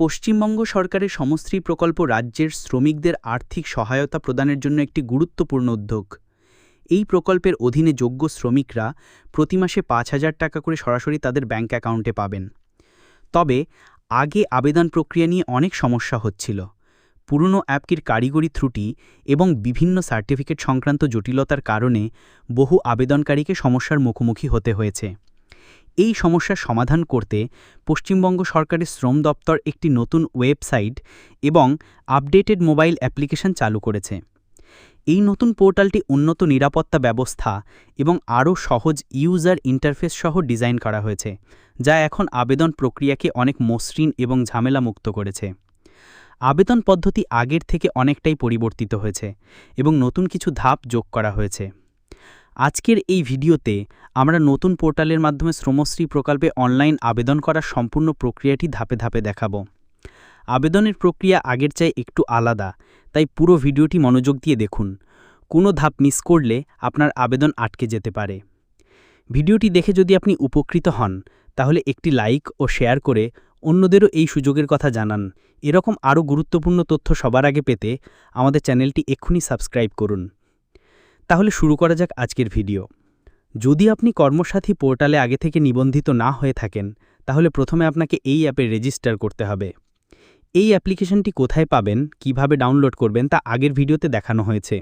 পশ্চিমবঙ্গ সরকারের সমশ্রী প্রকল্প রাজ্যের শ্রমিকদের আর্থিক সহায়তা প্রদানের জন্য একটি গুরুত্বপূর্ণ উদ্যোগ। এই প্রকল্পের অধীনে যোগ্য শ্রমিকরা প্রতি মাসে পাঁচ হাজার টাকা করে সরাসরি তাদের ব্যাঙ্ক অ্যাকাউন্টে পাবেন। তবে আগে আবেদন প্রক্রিয়া নিয়ে অনেক সমস্যা হচ্ছিল। পুরনো অ্যাপটির কারিগরি ত্রুটি এবং বিভিন্ন সার্টিফিকেট সংক্রান্ত জটিলতার কারণে বহু আবেদনকারীকে সমস্যার মুখোমুখি হতে হয়েছে। এই সমস্যার সমাধান করতে পশ্চিমবঙ্গ সরকারের শ্রম দপ্তর একটি নতুন ওয়েবসাইট এবং আপডেটেড মোবাইল অ্যাপ্লিকেশন চালু করেছে। এই নতুন পোর্টালটি উন্নত নিরাপত্তা ব্যবস্থা এবং আরও সহজ ইউজার ইন্টারফেস সহ ডিজাইন করা হয়েছে, যা এখন আবেদন প্রক্রিয়াকে অনেক মসৃণ এবং ঝামেলামুক্ত করেছে। আবেদন পদ্ধতি আগের থেকে অনেকটাই পরিবর্তিত হয়েছে এবং নতুন কিছু ধাপ যোগ করা হয়েছে। আজকের এই ভিডিওতে আমরা নতুন পোর্টালের মাধ্যমে শ্রমশ্রী প্রকল্পে অনলাইন আবেদন করার সম্পূর্ণ প্রক্রিয়াটি ধাপে ধাপে দেখাব। আবেদনের প্রক্রিয়া আগের চাই একটু আলাদা, তাই পুরো ভিডিওটি মনোযোগ দিয়ে দেখুন। কোনো ধাপ মিস করলে আপনার আবেদন আটকে যেতে পারে। ভিডিওটি দেখে যদি আপনি উপকৃত হন, তাহলে একটি লাইক ও শেয়ার করে অন্যদেরও এই সুযোগের কথা জানান। এরকম আরও গুরুত্বপূর্ণ তথ্য সবার আগে পেতে আমাদের চ্যানেলটি এক্ষুনি সাবস্ক্রাইব করুন। তাহলে শুরু করা যাক আজকের ভিডিও। যদি আপনি কর্মসাথী পোর্টালে আগে থেকে নিবন্ধিত না হয়ে থাকেন, তাহলে প্রথমে আপনাকে এই অ্যাপে রেজিস্টার করতে হবে। এই অ্যাপ্লিকেশনটি কোথায় পাবেন, কীভাবে ডাউনলোড করবেন তা আগের ভিডিওতে দেখানো হয়েছে।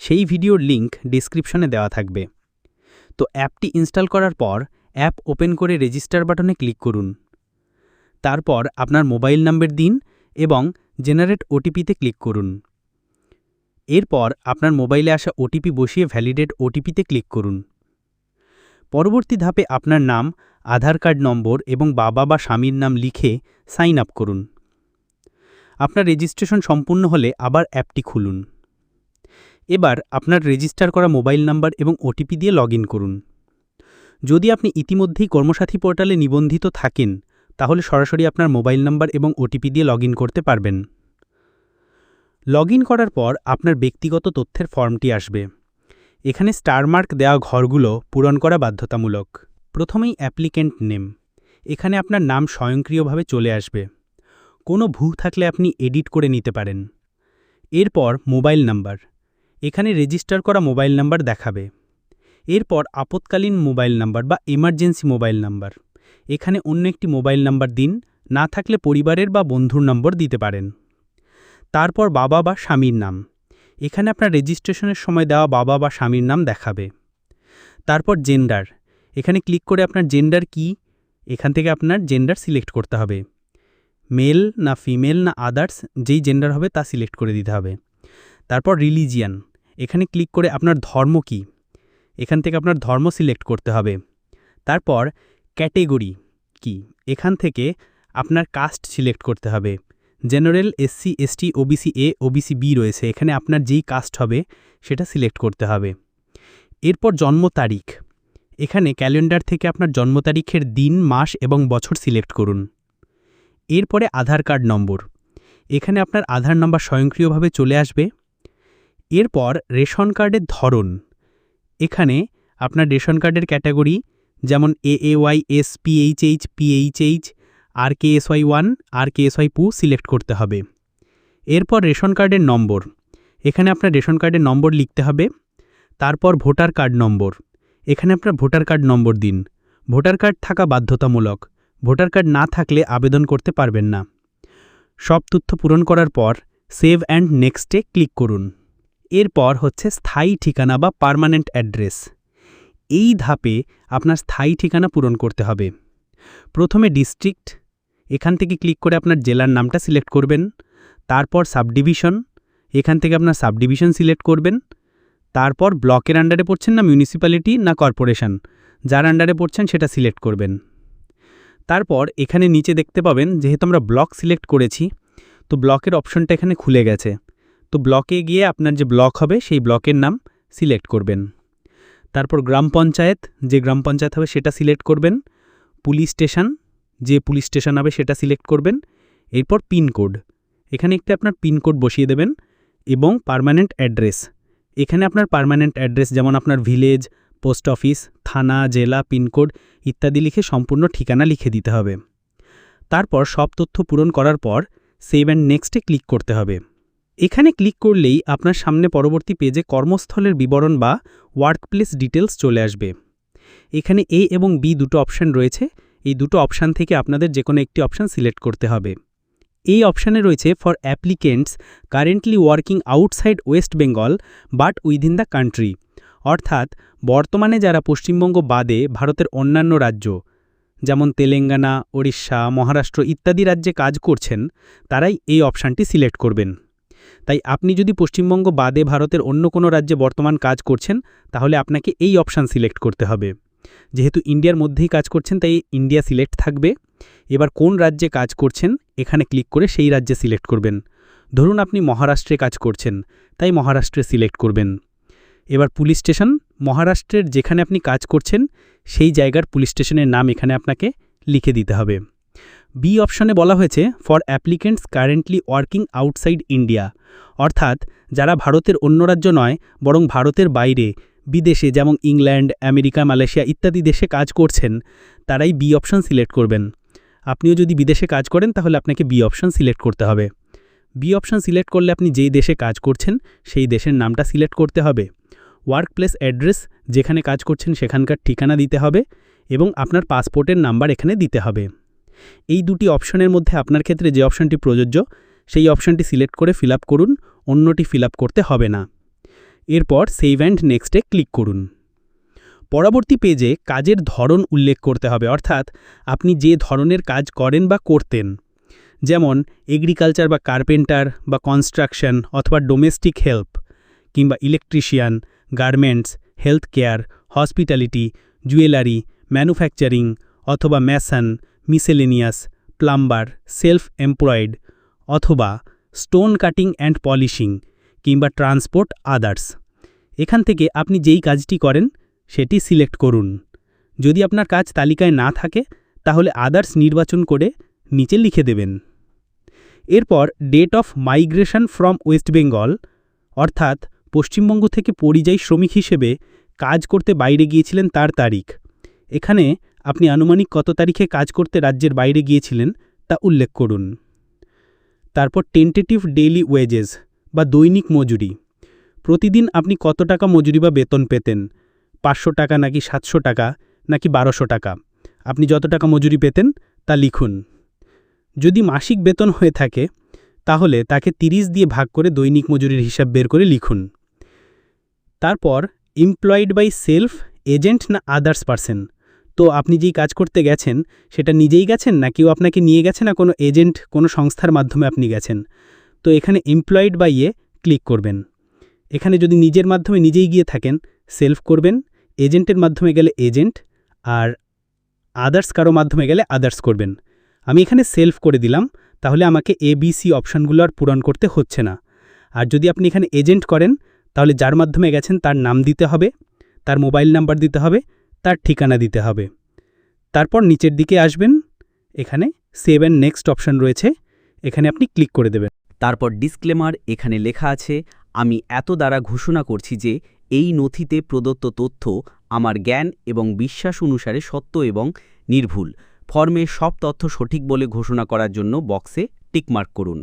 সেই ভিডিওর লিংক ডিসক্রিপশনে দেওয়া থাকবে। তো অ্যাপটি ইনস্টল করার পর অ্যাপ ওপেন করে রেজিস্টার বাটনে ক্লিক করুন। তারপর আপনার মোবাইল নাম্বার দিন এবং জেনারেট ওটিপিতে ক্লিক করুন। এরপর আপনার মোবাইলে আসা ওটিপি বসিয়ে ভ্যালিডেট ওটিপিতে ক্লিক করুন। পরবর্তী ধাপে আপনার নাম, আধার কার্ড নম্বর এবং বাবা বা স্বামীর নাম লিখে সাইন আপ করুন। আপনার রেজিস্ট্রেশন সম্পূর্ণ হলে আবার অ্যাপটি খুলুন। এবার আপনার রেজিস্টার করা মোবাইল নাম্বার এবং ওটিপি দিয়ে লগ করুন। যদি আপনি ইতিমধ্যেই কর্মসাথী পোর্টালে নিবন্ধিত থাকেন, তাহলে সরাসরি আপনার মোবাইল নাম্বার এবং ওটিপি দিয়ে লগ করতে পারবেন। লগ করার পর আপনার ব্যক্তিগত তথ্যের ফর্মটি আসবে। এখানে স্টারমার্ক দেওয়া ঘরগুলো পূরণ করা বাধ্যতামূলক। প্রথমেই অ্যাপ্লিকেন্ট নেম। এখানে আপনার নাম স্বয়ংক্রিয়ভাবে চলে আসবে। কোনো ভুল থাকলে আপনি এডিট করে নিতে পারেন। এরপর মোবাইল নাম্বার। এখানে রেজিস্টার করা মোবাইল নাম্বার দেখাবে। এরপর আপৎকালীন মোবাইল নাম্বার বা এমার্জেন্সি মোবাইল নাম্বার। এখানে অন্য একটি মোবাইল নাম্বার দিন, না থাকলে পরিবারের বা বন্ধুর নম্বর দিতে পারেন। তারপর বাবা বা স্বামীর নাম। এখানে আপনার রেজিস্ট্রেশনের সময় দেওয়া বাবা বা স্বামীর নাম দেখাবে। তারপর জেন্ডার এখানে ক্লিক করে আপনার জেন্ডার কি, এখান থেকে আপনার জেন্ডার সিলেক্ট করতে হবে। মেল না ফিমেল না আদার্স যেই জেন্ডার হবে তা সিলেক্ট করে দিতে হবে। তারপর রিলিজিয়ান এখানে ক্লিক করে আপনার ধর্ম কি, এখান থেকে আপনার ধর্ম সিলেক্ট করতে হবে। তারপর ক্যাটেগরি কি, এখান থেকে আপনার কাস্ট সিলেক্ট করতে হবে। General, SC, ST, OBC, A, OBC, B রয়েছে। এখানে আপনার যেই কাস্ট হবে, সেটা সিলেক্ট করতে হবে। এরপর জন্ম তারিখ। এখানে ক্যালেন্ডার থেকে আপনার জন্ম তারিখের দিন, মাস এবং বছর সিলেক্ট করুন। এরপরে আধার কার্ড নম্বর। এখানে আপনার আধার নম্বর স্বয়ংক্রিয়ভাবে চলে আসবে। এরপর রেশন কার্ডের ধরন। এখানে আপনার রেশন কার্ডের ক্যাটাগরি, যেমন A A, Y, S PHH PHH R K S Y one R K S Y পু সিলেক্ট করতে হবে। এরপর রেশন কার্ডের নম্বর। এখানে আপনার রেশন কার্ডের নম্বর লিখতে হবে। তারপর ভোটার কার্ড নম্বর। এখানে আপনার ভোটার কার্ড নম্বর দিন। ভোটার কার্ড থাকা বাধ্যতামূলক। ভোটার কার্ড না থাকলে আবেদন করতে পারবেন না। সব তথ্য পূরণ করার পর সেভ অ্যান্ড নেক্সটে ক্লিক করুন। এরপর হচ্ছে স্থায়ী ঠিকানা বা পার্মানেন্ট অ্যাড্রেস। এই ধাপে আপনার স্থায়ী ঠিকানা পূরণ করতে হবে। প্রথমে ডিস্ট্রিক্ট এখান থেকে ক্লিক করে আপনার জেলার নামটা সিলেক্ট করবেন, তারপর সাবডিভিশন, এখান থেকে আপনার সাবডিভিশন সিলেক্ট করবেন, তারপর ব্লকের আন্ডারে পড়ছেন না মিউনিসিপ্যালিটি না কর্পোরেশন, যার আন্ডারে পড়ছেন সেটা সিলেক্ট করবেন। তারপর এখানে নিচে দেখতে পাবেন যেহেতু আমরা ব্লক সিলেক্ট করেছি, তো ব্লকের অপশনটা এখানে খুলে গেছে, তো ব্লকে গিয়ে আপনার যে ব্লক হবে সেই ব্লকের নাম সিলেক্ট করবেন। তারপর গ্রাম পঞ্চায়েত, যে গ্রাম পঞ্চায়েত হবে সেটা সিলেক্ট করবেন, পুলিশ স্টেশন যে পুলিশ স্টেশন হবে সেটা সিলেক্ট করবেন, এরপর পিনকোড এখানে একটি আপনার পিনকোড বসিয়ে দেবেন এবং পারমানেন্ট অ্যাড্রেস। এখানে আপনার পারমানেন্ট অ্যাড্রেস যেমন আপনার ভিলেজ, পোস্ট অফিস, থানা, জেলা পিনকোড ইত্যাদি লিখে সম্পূর্ণ ঠিকানা লিখে দিতে হবে। তারপর সব তথ্য পূরণ করার পর সেভ অ্যান্ড নেক্সটে ক্লিক করতে হবে। এখানে ক্লিক করলেই আপনার সামনে পরবর্তী পেজে কর্মস্থলের বিবরণ বা ওয়ার্কপ্লেস ডিটেলস চলে আসবে। এখানে এ এবং বি দুটো অপশান রয়েছে। এই দুটো অপশান থেকে আপনাদের যে কোনো একটি অপশান সিলেক্ট করতে হবে। এই অপশানে রয়েছে for applicants currently working outside West Bengal but within the country অর্থাৎ, বর্তমানে যারা পশ্চিমবঙ্গ বাদে ভারতের অন্যান্য রাজ্য, যেমন তেলেঙ্গানা, ওড়িশা, মহারাষ্ট্র ইত্যাদি রাজ্যে কাজ করছেন, তারাই এই অপশানটি সিলেক্ট করবেন। তাই আপনি যদি পশ্চিমবঙ্গ বাদে ভারতের অন্য কোনো রাজ্যে বর্তমান কাজ করছেন, তাহলে আপনাকে এই অপশান সিলেক্ট করতে হবে। যেহেতু ইন্ডিয়ার মধ্যেই কাজ করছেন, তাই ইন্ডিয়া সিলেক্ট থাকবে। এবার কোন রাজ্যে কাজ করছেন, এখানে ক্লিক করে সেই রাজ্যে সিলেক্ট করবেন। ধরুন আপনি মহারাষ্ট্রে কাজ করছেন, তাই মহারাষ্ট্রে সিলেক্ট করবেন। এবার পুলিশ স্টেশন, মহারাষ্ট্রের যেখানে আপনি কাজ করছেন, সেই জায়গার পুলিশ স্টেশনের নাম এখানে আপনাকে লিখে দিতে হবে। বি অপশনে বলা হয়েছে for applicants currently working outside India অর্থাৎ, যারা ভারতের অন্য রাজ্য নয়, বরং ভারতের বাইরে বিদেশে যেমন ইংল্যান্ড, আমেরিকা, মালয়েশিয়া ইত্যাদি দেশে কাজ করছেন, তারাই বি অপশন সিলেক্ট করবেন। আপনিও যদি বিদেশে কাজ করেন, তাহলে আপনাকে বি অপশন সিলেক্ট করতে হবে। বি অপশন সিলেক্ট করলে আপনি যেই দেশে কাজ করছেন, সেই দেশের নামটা সিলেক্ট করতে হবে। ওয়ার্ক প্লেস অ্যাড্রেস, যেখানে কাজ করছেন সেখানকার ঠিকানা দিতে হবে এবং আপনার পাসপোর্টের নাম্বার এখানে দিতে হবে। এই দুটি অপশনের মধ্যে আপনার ক্ষেত্রে যে অপশনটি প্রযোজ্য, সেই অপশনটি সিলেক্ট করে ফিল করুন, অন্যটি ফিল করতে হবে না। এরপর সেভ অ্যান্ড নেক্সটে ক্লিক করুন। পরবর্তী পেজে কাজের ধরন উল্লেখ করতে হবে, অর্থাৎ আপনি যে ধরনের কাজ করেন বা করতেন, যেমন এগ্রিকালচার বা কার্পেন্টার বা কনস্ট্রাকশন অথবা ডোমেস্টিক হেল্প কিংবা electrician garments health care hospitality jewellery manufacturing অথবা mason miscellaneous plumber self employed অথবা স্টোন কাটিং অ্যান্ড পলিশিং কিংবা ট্রান্সপোর্ট আদার্স এখান থেকে আপনি যেই কাজটি করেন, সেটি সিলেক্ট করুন। যদি আপনার কাজ তালিকায় না থাকে, তাহলে আদার্স নির্বাচন করে নিচে লিখে দেবেন। এরপর date of migration from West Bengal অর্থাৎ পশ্চিমবঙ্গ থেকে পরিযায়ী শ্রমিক হিসেবে কাজ করতে বাইরে গিয়েছিলেন তার তারিখ। এখানে আপনি আনুমানিক কত তারিখে কাজ করতে রাজ্যের বাইরে গিয়েছিলেন, তা উল্লেখ করুন। তারপর টেন্টেটিভ ডেইলি ওয়েজেস বা দৈনিক মজুরি। প্রতিদিন আপনি কত টাকা মজুরি বা বেতন পেতেন? পাঁচশো টাকা নাকি সাতশো টাকা, নাকি বারোশো টাকা? আপনি যত টাকা মজুরি পেতেন, তা লিখুন। যদি মাসিক বেতন হয়ে থাকে, তাহলে তাকে ৩০ দিয়ে ভাগ করে দৈনিক মজুরির হিসাব বের করে লিখুন। তারপর এমপ্লয়েড বাই সেলফ এজেন্ট না আদার্স পারসন তো আপনি যেই কাজ করতে গেছেন, সেটা নিজেই গেছেন, না কেউ আপনাকে নিয়ে গেছে, না কোনো এজেন্ট কোনো সংস্থার মাধ্যমে আপনি গেছেন? তো এখানে এমপ্লয়েড বাই ক্লিক করবেন। এখানে যদি নিজের মাধ্যমে নিজেই গিয়ে থাকেন সেলফ করবেন এজেন্টের মাধ্যমে গেলে এজেন্ট আর আদার্স কারও মাধ্যমে গেলে আদার্স করবেন। আমি এখানে সেলফ করে দিলাম, তাহলে আমাকে এ এবিসি অপশানগুলো আর পূরণ করতে হচ্ছে না। আর যদি আপনি এখানে এজেন্ট করেন, তাহলে যার মাধ্যমে গেছেন তার নাম দিতে হবে, তার মোবাইল নাম্বার দিতে হবে, তার ঠিকানা দিতে হবে। তারপর নিচের দিকে আসবেন, এখানে সেভ অ্যান্ড নেক্সট অপশান রয়েছে, এখানে আপনি ক্লিক করে দেবেন। তারপর ডিসক্লেমার এখানে লেখা আছে আমি এত দ্বারা ঘোষণা করছি যে এই নথিতে প্রদত্ত তথ্য আমার জ্ঞান এবং বিশ্বাস অনুসারে সত্য এবং নির্ভুল। ফর্মে সব তথ্য সঠিক বলে ঘোষণা করার জন্য বক্সে টিকমার্ক করুন।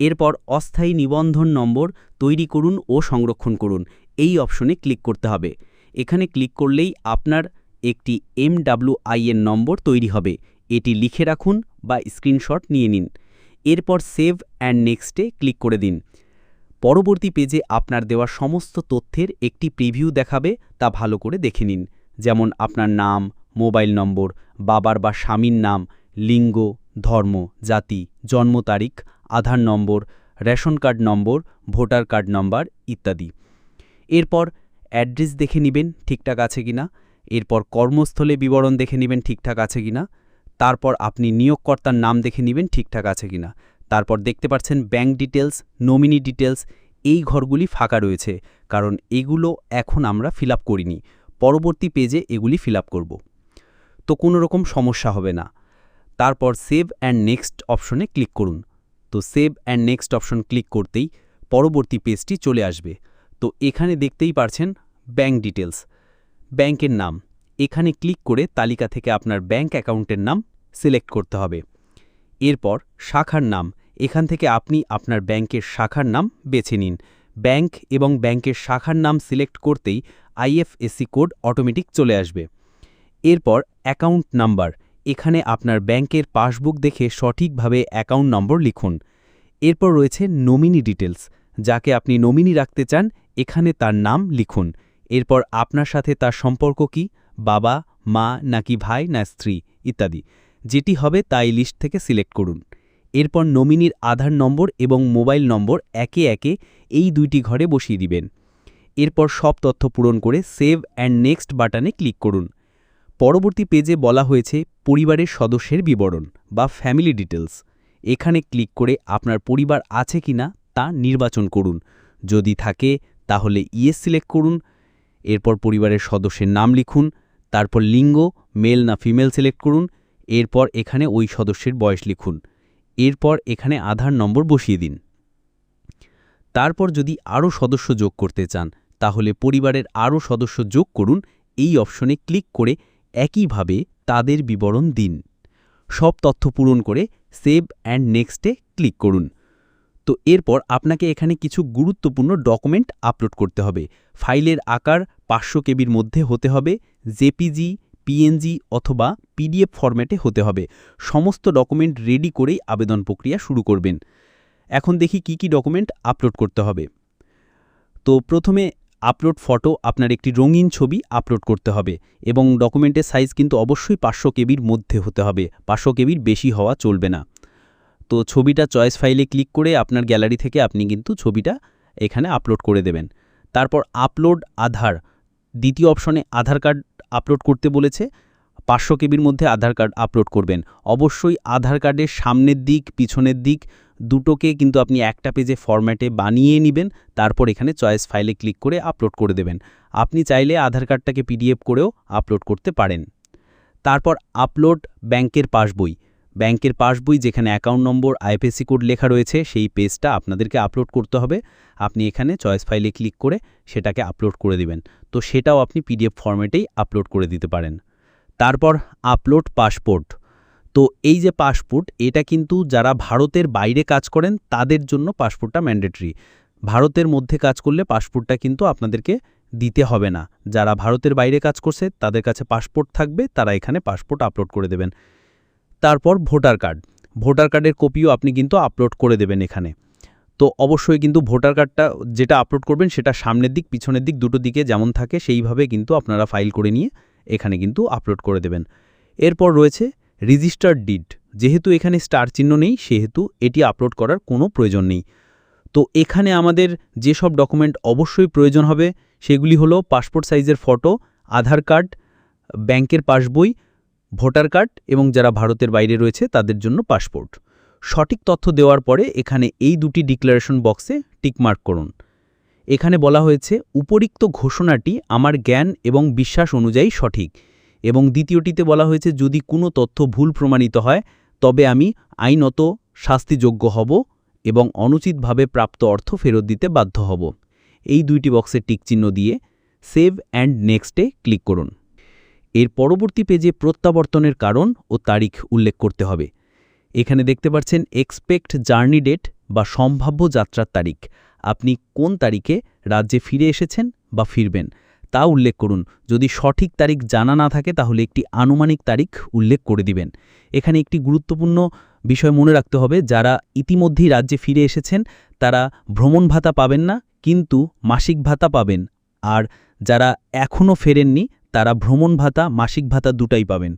এরপর অস্থায়ী নিবন্ধন নম্বর তৈরি করুন ও সংরক্ষণ করুন। এই অপশনে ক্লিক করতে হবে। এখানে ক্লিক করলেই আপনার একটি এমডাব্লিউআইএন নম্বর তৈরি হবে। এটি লিখে রাখুন বা স্ক্রিনশট নিয়ে নিন। এরপর সেভ অ্যান্ড নেক্সটে ক্লিক করে দিন। পরবর্তী পেজে আপনার দেওয়া সমস্ত তথ্যের একটি প্রিভিউ দেখাবে তা ভালো করে দেখে নিন। যেমন আপনার নাম, মোবাইল নম্বর, বাবার বা স্বামীর নাম, লিঙ্গ, ধর্ম, জাতি, জন্ম তারিখ, আধার নম্বর, রেশন কার্ড নম্বর, ভোটার কার্ড নম্বর ইত্যাদি। এরপর অ্যাড্রেস দেখে নেবেন ঠিকঠাক আছে কিনা। এরপর কর্মস্থলে বিবরণ দেখে নেবেন ঠিকঠাক আছে কিনা। তারপর আপনি নিয়োগকর্তার নাম দেখে নেবেন ঠিকঠাক আছে কিনা। তারপর দেখতে পাচ্ছেন ব্যাংক ডিটেলস নমিনি ডিটেলস এই ঘরগুলি ফাঁকা রয়েছে, কারণ এগুলো এখন আমরা ফিল করিনি। পরবর্তী পেজে এগুলি ফিল করব। তো কোনো রকম সমস্যা হবে না। তারপর সেভ অ্যান্ড নেক্সট অপশনে ক্লিক করুন। তো save and next option click করতেই পরবর্তী পেজটি চলে আসবে। তো এখানে দেখতেই পারছেন ব্যাংক ডিটেলস ব্যাংকের নাম। এখানে ক্লিক করে তালিকা থেকে আপনার ব্যাংক অ্যাকাউন্টের নাম সিলেক্ট করতে হবে। এরপর শাখার নাম, এখান থেকে আপনি আপনার ব্যাংকের শাখার নাম বেছে নিন। ব্যাংক এবং ব্যাংকের শাখার নাম সিলেক্ট করতেই আইএফএসসি কোড অটোমেটিক চলে আসবে। এরপর অ্যাকাউন্ট নাম্বার, এখানে আপনার ব্যাংকের পাসবুক দেখে সঠিকভাবে অ্যাকাউন্ট নম্বর লিখুন। এরপর রয়েছে নমিনি ডিটেলস যাকে আপনি নমিনি রাখতে চান, এখানে তার নাম লিখুন। এরপর আপনার সাথে তার সম্পর্ক কি? বাবা, মা, নাকি ভাই, না স্ত্রী, ইত্যাদি। যেটি হবে তাই লিস্ট থেকে সিলেক্ট করুন। এরপর নমিনির আধার নম্বর এবং মোবাইল নম্বর একে একে এই দুইটি ঘরে বসিয়ে দিবেন। এরপর সব তথ্য পূরণ করে সেভ অ্যান্ড নেক্সট বাটনে ক্লিক করুন। পরবর্তী পেজে বলা হয়েছে পরিবারের সদস্যের বিবরণ বা ফ্যামিলি ডিটেলস এখানে ক্লিক করে আপনার পরিবার আছে কিনা তা নির্বাচন করুন। যদি থাকে, তাহলে ইয়েস সিলেক্ট করুন। এরপর পরিবারের সদস্যের নাম লিখুন। তারপর লিঙ্গ, মেল না ফিমেল সিলেক্ট করুন। এরপর এখানে ওই সদস্যের বয়স লিখুন। এরপর এখানে আধার নম্বর বসিয়ে দিন। তারপর যদি আরও সদস্য যোগ করতে চান, তাহলে পরিবারের আরও সদস্য যোগ করুন। এই অপশনে ক্লিক করে একইভাবে তাদের বিবরণ দিন। সব তথ্য পূরণ করে সেভ অ্যান্ড নেক্সটে ক্লিক করুন। তো এরপর আপনাকে এখানে কিছু গুরুত্বপূর্ণ ডকুমেন্ট আপলোড করতে হবে। ফাইলের আকার পাঁচশো কেবির মধ্যে হতে হবে, জেপিজি পিএনজি অথবা পিডিএফ ফরম্যাটে হতে হবে। সমস্ত ডকুমেন্ট রেডি করেই আবেদন প্রক্রিয়া শুরু করবেন। এখন দেখি কি কি ডকুমেন্ট আপলোড করতে হবে। তো প্রথমে আপলোড ফটো, আপনার একটি রঙিন ছবি আপলোড করতে হবে এবং ডকুমেন্টের সাইজ কিন্তু অবশ্যই পাঁচশো কেবির মধ্যে হতে হবে, পাঁচশো কেবির বেশি হওয়া চলবে না। তো ছবিটা চয়েস ফাইলে ক্লিক করে আপনার গ্যালারি থেকে আপনি কিন্তু ছবিটা এখানে আপলোড করে দেবেন। তারপর আপলোড আধার, দ্বিতীয় অপশনে আধার কার্ড আপলোড করতে বলেছে, পাঁচশো কেবির মধ্যে আধার কার্ড আপলোড করবেন। অবশ্যই আধার কার্ডের সামনের দিক, পিছনের দিক, দুটোকে কিন্তু আপনি একটা পেজে ফরম্যাটে বানিয়ে নেবেন, তারপর এখানে চয়েস ফাইলে ক্লিক করে আপলোড করে দেবেন। আপনি চাইলে আধার কার্ডটাকে পিডিএফ করেও আপলোড করতে পারেন। তারপর আপলোড ব্যাংকের পাসবই। ব্যাংকের পাসবই যেখানে অ্যাকাউন্ট নম্বর আইপিএসসি কোড লেখা রয়েছে, সেই পেজটা আপনাদেরকে আপলোড করতে হবে। আপনি এখানে চয়েস ফাইলে ক্লিক করে সেটাকে আপলোড করে দিবেন। তো সেটাও আপনি পিডিএফ ফরম্যাটেই আপলোড করে দিতে পারেন। তারপর আপলোড পাসপোর্ট। তো এই যে পাসপোর্ট, এটা কিন্তু যারা ভারতের বাইরে কাজ করেন, তাদের জন্য পাসপোর্টটা ম্যান্ডেটরি। ভারতের মধ্যে কাজ করলে পাসপোর্টটা কিন্তু আপনাদেরকে দিতে হবে না। যারা ভারতের বাইরে কাজ করছে, তাদের কাছে পাসপোর্ট থাকবে, তারা এখানে পাসপোর্ট আপলোড করে দেবেন। তারপর ভোটার কার্ড। ভোটার কার্ডের কপিও আপনি কিন্তু আপলোড করে দেবেন এখানে। তো অবশ্যই কিন্তু ভোটার কার্ডটা যেটা আপলোড করবেন সেটা সামনের দিক, পিছনের দিক দুটো দিকে যেমন থাকে সেইভাবে কিন্তু আপনারা ফাইল করে নিয়ে এখানে কিন্তু আপলোড করে দেবেন। এরপর রয়েছে রেজিস্টার্ড ডিড যেহেতু এখানে স্টার চিহ্ন নেই, সেহেতু এটি আপলোড করার কোনো প্রয়োজন নেই। তো এখানে আমাদের যেসব ডকুমেন্ট অবশ্যই প্রয়োজন হবে, সেগুলি হলো পাসপোর্ট সাইজের ফটো আধার কার্ড ব্যাংকের পাসবই ভোটার কার্ড এবং যারা ভারতের বাইরে রয়েছে তাদের জন্য পাসপোর্ট। সঠিক তথ্য দেওয়ার পরে এখানে এই দুটি ডিক্লারেশন বক্সে টিকমার্ক করুন। এখানে বলা হয়েছে, উপরিক্ত ঘোষণাটি আমার জ্ঞান এবং বিশ্বাস অনুযায়ী সঠিক এবং দ্বিতীয়টিতে বলা হয়েছে, যদি কোনো তথ্য ভুল প্রমাণিত হয়, তবে আমি আইনত শাস্তিযোগ্য হব এবং অনুচিতভাবে প্রাপ্ত অর্থ ফেরত দিতে বাধ্য হব। এই দুইটি বক্সে টিকচিহ্ন দিয়ে সেভ অ্যান্ড নেক্সটে ক্লিক করুন। এর পরবর্তী পেজে প্রত্যাবর্তনের কারণ ও তারিখ উল্লেখ করতে হবে। এখানে দেখতে পাচ্ছেন এক্সপেক্ট জার্নি ডেট বা সম্ভাব্য যাত্রার তারিখ। আপনি কোন তারিখে রাজ্যে ফিরে এসেছেন বা ফিরবেন তা উল্লেখ করুন। যদি সঠিক তারিখ জানা না থাকে তাহলে একটি আনুমানিক তারিখ উল্লেখ করে দিবেন। এখানে একটি গুরুত্বপূর্ণ বিষয় মনে রাখতে হবে, যারা ইতিমধ্যেই রাজ্যে ফিরে এসেছেন তারা ভ্রমণ ভাতা পাবেন না, কিন্তু মাসিক ভাতা পাবেন। আর যারা এখনও ফেরেননি তারা ভ্রমণ ভাতা, মাসিক ভাতা দুটাই পাবেন।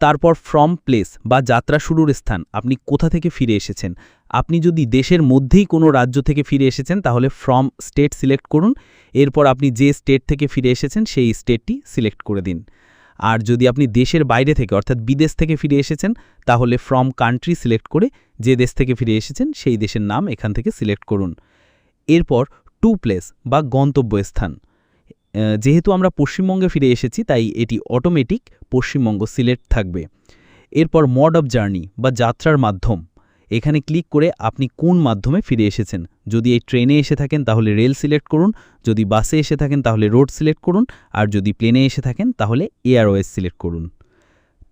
তারপর ফ্রম প্লেস বা যাত্রা শুরুর স্থান, আপনি কোথা থেকে ফিরে এসেছেন? আপনি যদি দেশের মধ্যেই কোনো রাজ্য থেকে ফিরে এসেছেন, তাহলে ফ্রম স্টেট সিলেক্ট করুন, এরপর আপনি যে স্টেট থেকে ফিরে এসেছেন, সেই স্টেটটি সিলেক্ট করে দিন। আর যদি আপনি দেশের বাইরে থেকে, অর্থাৎ বিদেশ থেকে ফিরে এসেছেন, তাহলে ফ্রম কান্ট্রি সিলেক্ট করে যে দেশ থেকে ফিরে এসেছেন, সেই দেশের নাম এখান থেকে সিলেক্ট করুন। এরপর টু প্লেস বা গন্তব্যস্থান যেহেতু আমরা পশ্চিমবঙ্গে ফিরে এসেছি, তাই এটি অটোমেটিক পশ্চিমবঙ্গ সিলেক্ট থাকবে। এরপর মড অফ জার্নি বা যাত্রার মাধ্যম। এখানে ক্লিক করে আপনি কোন মাধ্যমে ফিরে এসেছেন। যদি এই ট্রেনে এসে থাকেন, তাহলে রেল সিলেক্ট করুন। যদি বাসে এসে থাকেন, তাহলে রোড সিলেক্ট করুন। আর যদি প্লেনে এসে থাকেন, তাহলে এয়ারওয়েজ সিলেক্ট করুন।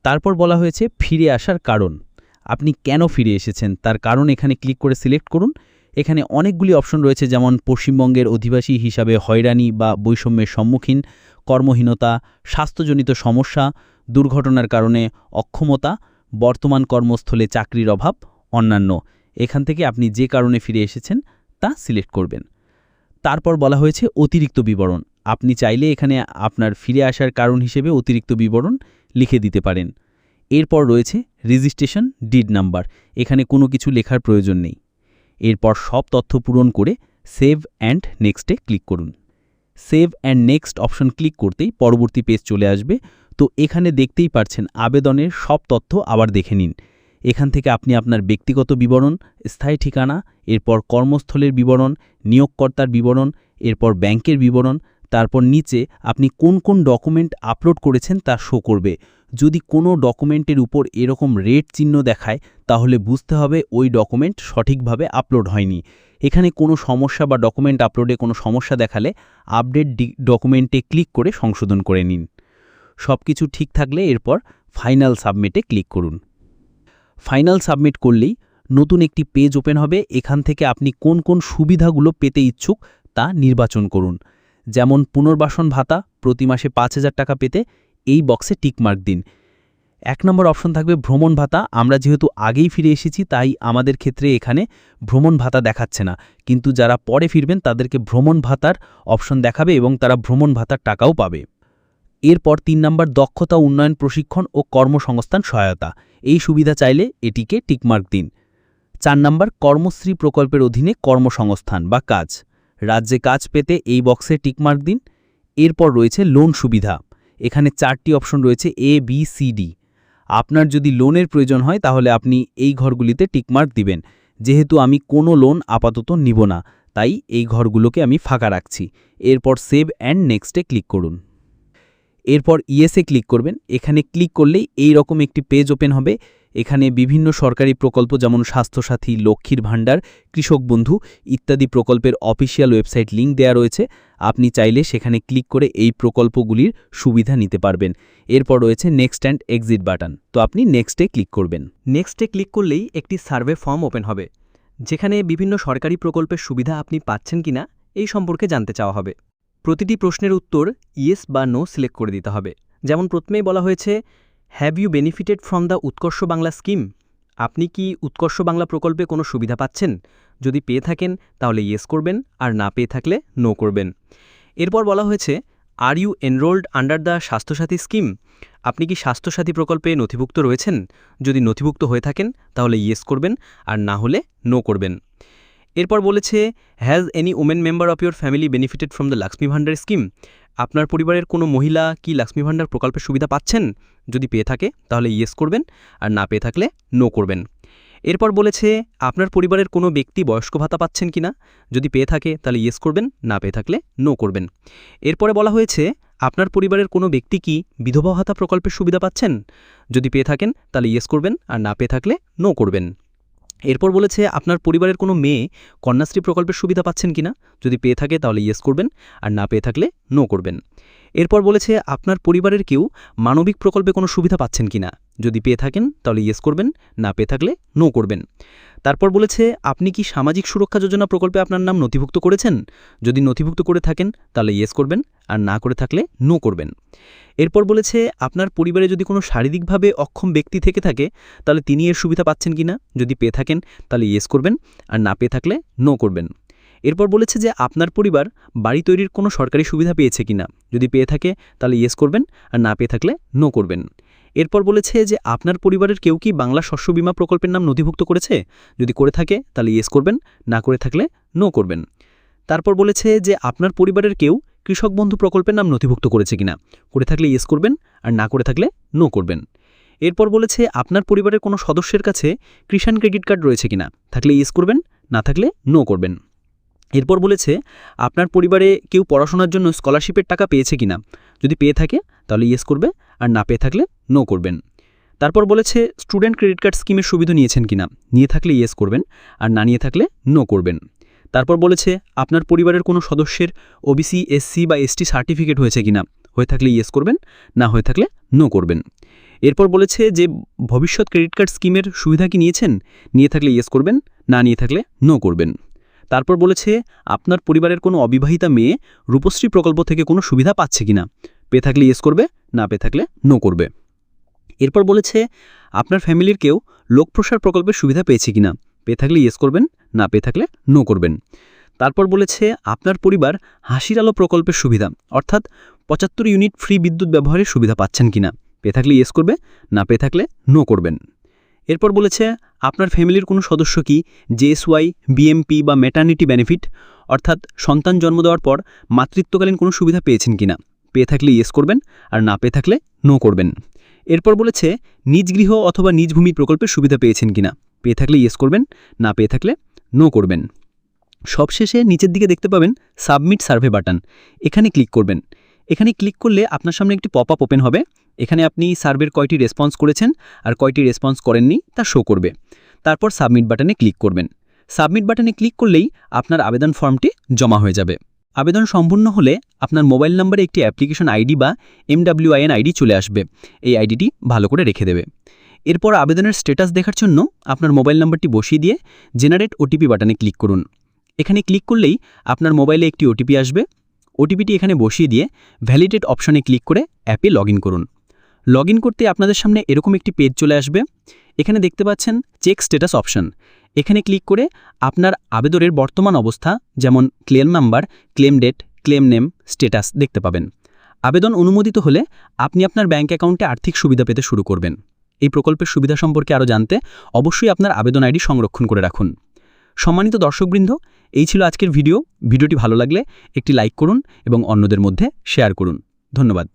তারপর বলা হয়েছে ফিরে আসার কারণ। আপনি কেন ফিরে এসেছেন? তার কারণ এখানে ক্লিক করে সিলেক্ট করুন। এখানে অনেকগুলি অপশন রয়েছে, যেমন পশ্চিমবঙ্গের অধিবাসী হিসাবে হয়রানি বা বৈষম্যের সম্মুখীন, কর্মহীনতা, স্বাস্থ্যজনিত সমস্যা, দুর্ঘটনার কারণে অক্ষমতা, বর্তমান কর্মস্থলে চাকরির অভাব, অন্যান্য। এখান থেকে আপনি যে কারণে ফিরে এসেছেন, তা সিলেক্ট করবেন। তারপর বলা হয়েছে অতিরিক্ত বিবরণ। আপনি চাইলে এখানে আপনার ফিরে আসার কারণ হিসেবে অতিরিক্ত বিবরণ লিখে দিতে পারেন। এরপর রয়েছে রেজিস্ট্রেশন ডিড নাম্বার। এখানে কোনো কিছু লেখার প্রয়োজন নেই। এরপর সব তথ্য পূরণ করে সেভ অ্যান্ড নেক্সটে ক্লিক করুন। Save and next option click করতেই পরবর্তী পেজ চলে আসবে। তো এখানে দেখতেই পারছেন আবেদনের সব তথ্য আবার দেখে নিন। এখান থেকে আপনি আপনার ব্যক্তিগত বিবরণ, স্থায়ী ঠিকানা, এরপর কর্মস্থলের বিবরণ, নিয়োগকর্তার বিবরণ, এরপর ব্যাংকের বিবরণ তারপর নিচে আপনি কোন কোন ডকুমেন্ট আপলোড করেছেন তা শো করবে। যদি কোনো ডকুমেন্টের উপর এরকম রেড চিহ্ন দেখায়, তাহলে বুঝতে হবে ওই ডকুমেন্ট সঠিকভাবে আপলোড হয়নি। এখানে কোনো সমস্যা বা ডকুমেন্ট আপলোডে কোনো সমস্যা দেখালে আপডেট ডকুমেন্টে ক্লিক করে সংশোধন করে নিন। সব কিছু ঠিক থাকলে এরপর ফাইনাল সাবমিটে ক্লিক করুন। ফাইনাল সাবমিট করলেই নতুন একটি পেজ ওপেন হবে। এখান থেকে আপনি কোন কোন সুবিধাগুলো পেতে ইচ্ছুক তা নির্বাচন করুন। যেমন পুনর্বাসন ভাতা প্রতি মাসে পাঁচ হাজার টাকা পেতে এই বক্সে টিকমার্ক দিন। এক নম্বর অপশন থাকবে ভ্রমণ ভাতা। আমরা যেহেতু আগেই ফিরে এসেছি, তাই আমাদের ক্ষেত্রে এখানে ভ্রমণ ভাতা দেখাচ্ছে না। কিন্তু যারা পরে ফিরবেন, তাদেরকে ভ্রমণ ভাতার অপশন দেখাবে এবং তারা ভ্রমণ ভাতার টাকাও পাবে। এরপর তিন নম্বর, দক্ষতা উন্নয়ন প্রশিক্ষণ ও কর্মসংস্থান সহায়তা। এই সুবিধা চাইলে এটিকে টিকমার্ক দিন। চার নম্বর, কর্মশ্রী প্রকল্পের অধীনে কর্মসংস্থান বা কাজ। রাজ্যে কাজ পেতে এই বক্সে টিকমার্ক দিন। এরপর রয়েছে লোন সুবিধা। এখানে চারটি অপশন রয়েছে এ বি সি ডি আপনার যদি লোনের প্রয়োজন হয়, তাহলে আপনি এই ঘরগুলিতে টিকমার্ক দিবেন। যেহেতু আমি কোনো লোন আপাতত নিব না, তাই এই ঘরগুলোকে আমি ফাঁকা রাখছি। এরপর সেভ অ্যান্ড নেক্সটে ক্লিক করুন। এরপর ইয়েসে ক্লিক করবেন। এখানে ক্লিক করলেই এই রকম একটি পেজ ওপেন হবে। এখানে বিভিন্ন সরকারি প্রকল্প যেমন স্বাস্থ্যসাথী, লক্ষ্মীর ভাণ্ডার, কৃষক বন্ধু ইত্যাদি প্রকল্পের অফিসিয়াল ওয়েবসাইট লিঙ্ক দেয়া রয়েছে। আপনি চাইলে সেখানে ক্লিক করে এই প্রকল্পগুলির সুবিধা নিতে পারবেন। এরপর রয়েছে নেক্সট অ্যান্ড এক্সিট বাটন। তো আপনি নেক্সটে ক্লিক করবেন। নেক্সটে ক্লিক করলেই একটি সার্ভে ফর্ম ওপেন হবে, যেখানে বিভিন্ন সরকারি প্রকল্পের সুবিধা আপনি পাচ্ছেন কিনা এই সম্পর্কে জানতে চাওয়া হবে। প্রতিটি প্রশ্নের উত্তর ইয়েস বা নো সিলেক্ট করে দিতে হবে। যেমন প্রথমেই বলা হয়েছে have you benefited from the Utkarsh Bangla scheme আপনি কি উৎকর্ষ বাংলা প্রকল্পে কোনো সুবিধা পাচ্ছেন? যদি পেয়ে থাকেন, তাহলে ইয়েস করবেন, আর না পেয়ে থাকলে নো করবেন। এরপর বলা হয়েছে are you enrolled under the Swasthyasathi scheme আপনি কি স্বাস্থ্যসাথী প্রকল্পে নথিভুক্ত রয়েছেন? যদি নথিভুক্ত হয়ে থাকেন, তাহলে ইয়েস করবেন, আর না হলে নো করবেন। এরপর বলেছে has any women member of your family benefited from the Lakshmi Bhandar scheme আপনার পরিবারের কোনো মহিলা কি লক্ষ্মী ভাণ্ডার প্রকল্পের সুবিধা পাচ্ছেন? যদি পেয়ে থাকে, তাহলে ইয়েস করবেন, আর না পেয়ে থাকলে নো করবেন। এরপর বলেছে, আপনার পরিবারের কোনো ব্যক্তি বয়স্ক ভাতা পাচ্ছেন কিনা? যদি পেয়ে থাকে, তাহলে ইয়েস করবেন, না পেয়ে থাকলে নো করবেন। এরপরে বলা হয়েছে, আপনার পরিবারের কোনো ব্যক্তি কি বিধবা ভাতা প্রকল্পের সুবিধা পাচ্ছেন? যদি পেয়ে থাকেন, তাহলে ইয়েস করবেন, আর না পেয়ে থাকলে নো করবেন। এরপর বলেছে, আপনার পরিবারের কোনো মেয়ে কন্যাশ্রী প্রকল্পের সুবিধা পাচ্ছেন কিনা? যদি পেয়ে থাকে তাহলে ইয়েস করবেন, আর না পেয়ে থাকলে নো করবেন। এরপর বলেছে, আপনার পরিবারের কেউ মানবিক প্রকল্পে কোনো সুবিধা পাচ্ছেন কিনা? যদি পেয়ে থাকেন, তাহলে ইয়েস করবেন, না পেয়ে থাকলে নো করবেন। তারপর বলেছে, আপনি কি সামাজিক সুরক্ষা যোজনা প্রকল্পে আপনার নাম নথিভুক্ত করেছেন? যদি নথিভুক্ত করে থাকেন, তাহলে ইয়েস করবেন, আর না করে থাকলে নো করবেন। এরপর বলেছে, আপনার পরিবারে যদি কোনো শারীরিকভাবে অক্ষম ব্যক্তি থেকে থাকে, তাহলে তিনি এর সুবিধা পাচ্ছেন কিনা? যদি পেয়ে থাকেন, তাহলে ইয়েস করবেন, আর না পেয়ে থাকলে নো করবেন। এরপর বলেছে যে, আপনার পরিবার বাড়ি তৈরির কোনো সরকারি সুবিধা পেয়েছে কিনা? যদি পেয়ে থাকে, তাহলে ইয়েস করবেন, আর না পেয়ে থাকলে নো করবেন। এরপর বলেছে যে আপনার পরিবারের কেউ কি বাংলা শস্য বিমা প্রকল্পের নাম নথিভুক্ত করেছে? যদি করে থাকে, তাহলে ইয়েস করবেন, না করে থাকলে নো করবেন। তারপর বলেছে যে আপনার পরিবারের কেউ কৃষক বন্ধু প্রকল্পের নাম নথিভুক্ত করেছে কিনা? করে থাকলে ইয়েস করবেন, আর না করে থাকলে নো করবেন। এরপর বলেছে আপনার পরিবারের কোনো সদস্যের কাছে কৃষাণ ক্রেডিট কার্ড রয়েছে কিনা? থাকলে ইয়েস করবেন, না থাকলে নো করবেন। এরপর বলেছে আপনার পরিবারে কেউ পড়াশোনার জন্য স্কলারশিপের টাকা পেয়েছে কিনা? যদি পেয়ে থাকে, তাহলে ইয়েস করবে, আর না পেয়ে থাকলে নো করবেন। তারপর বলেছে, স্টুডেন্ট ক্রেডিট কার্ড স্কিমের সুবিধা নিয়েছেন কিনা? নিয়ে থাকলে ইয়েস করবেন, আর না নিয়ে থাকলে নো করবেন। তারপর বলেছে, আপনার পরিবারের কোনো সদস্যের ওবিসি এসসি বা এসটি সার্টিফিকেট হয়েছে কিনা? হয়ে থাকলে ইয়েস করবেন, না হয়ে থাকলে নো করবেন। এরপর বলেছে যে, ভবিষ্যৎ ক্রেডিট কার্ড স্কিমের সুবিধা কি নিয়েছেন? নিয়ে থাকলে ইয়েস করবেন, না নিয়ে থাকলে নো করবেন। তারপর বলেছে, আপনার পরিবারের কোনো অবিবাহিতা মেয়ে রূপশ্রী প্রকল্প থেকে কোনো সুবিধা পাচ্ছে কিনা? পেয়ে থাকলে ইয়েস করবে, না পেয়ে থাকলে নো করবে। এরপর বলেছে, আপনার ফ্যামিলির কেউ লোকপ্রসার প্রকল্পের সুবিধা পেয়েছে কিনা? পেয়ে থাকলে ইয়েস করবেন, না পেয়ে থাকলে নো করবেন। তারপর বলেছে, আপনার পরিবার হাসির আলো প্রকল্পের সুবিধা, অর্থাৎ পঁচাত্তর ইউনিট ফ্রি বিদ্যুৎ ব্যবহারের সুবিধা পাচ্ছেন কিনা? পেয়ে থাকলে ইয়েস করবে, না পেয়ে থাকলে নো করবেন। এরপর বলেছে, আপনার ফ্যামিলির কোনো সদস্য কি জেএসওয়াই বিএমপি বা ম্যাটার্নিটি বেনিফিট অর্থাৎ সন্তান জন্ম দেওয়ার পর মাতৃত্বকালীন কোনো সুবিধা পেয়েছেন কিনা? পেয়ে থাকলে ইয়েস করবেন, আর না পেয়ে থাকলে নো করবেন। এরপর বলেছে, নিজ গৃহ অথবা নিজ ভূমি প্রকল্পের সুবিধা পেয়েছেন কিনা। পেয়ে থাকলে ইয়েস করবেন, না পেয়ে থাকলে নো করবেন। সবশেষে নিচের দিকে দেখতে পাবেন সাবমিট সার্ভে বাটন এখানে ক্লিক করবেন। এখানে ক্লিক করলে আপনার সামনে একটি পপ আপ ওপেন হবে। এখানে আপনি সার্ভের কয়টি রেসপন্স করেছেন আর কয়টি রেসপন্স করেননি তা শো করবে। তারপর সাবমিট বাটনে ক্লিক করবেন। সাবমিট বাটনে ক্লিক করলেই আপনার আবেদন ফর্মটি জমা হয়ে যাবে। আবেদন সম্পূর্ণ হলে আপনার মোবাইল নম্বরে একটি অ্যাপ্লিকেশন আইডি বা এমডাব্লিউআইএন আইডি চলে আসবে। এই আইডিটি ভালো করে রেখে দেবে। এরপর আবেদনের স্ট্যাটাস দেখার জন্য আপনার মোবাইল নম্বরটি বসিয়ে দিয়ে জেনারেট ওটিপি বাটনে ক্লিক করুন। এখানে ক্লিক করলেই আপনার মোবাইলে একটি ওটিপি আসবে। ওটিপিটি এখানে বসিয়ে দিয়ে ভ্যালিডেট অপশনে ক্লিক করে অ্যাপে লগ করুন। লগ ইন করতে আপনাদের সামনে এরকম একটি পেজ চলে আসবে। এখানে দেখতে পাচ্ছেন চেক স্ট্যাটাস অপশন এখানে ক্লিক করে আপনার আবেদনের বর্তমান অবস্থা, যেমন claim number claim date claim name status দেখতে পাবেন। আবেদন অনুমোদিত হলে আপনি আপনার ব্যাঙ্ক অ্যাকাউন্টে আর্থিক সুবিধা পেতে শুরু করবেন। এই প্রকল্পের সুবিধা সম্পর্কে আরও জানতে অবশ্যই আপনার আবেদন আইডি সংরক্ষণ করে রাখুন। সম্মানিত দর্শকবৃন্দ, এই ছিল আজকের ভিডিও ভিডিওটি ভালো লাগলে একটি লাইক করুন এবং অন্যদের মধ্যে শেয়ার করুন। ধন্যবাদ।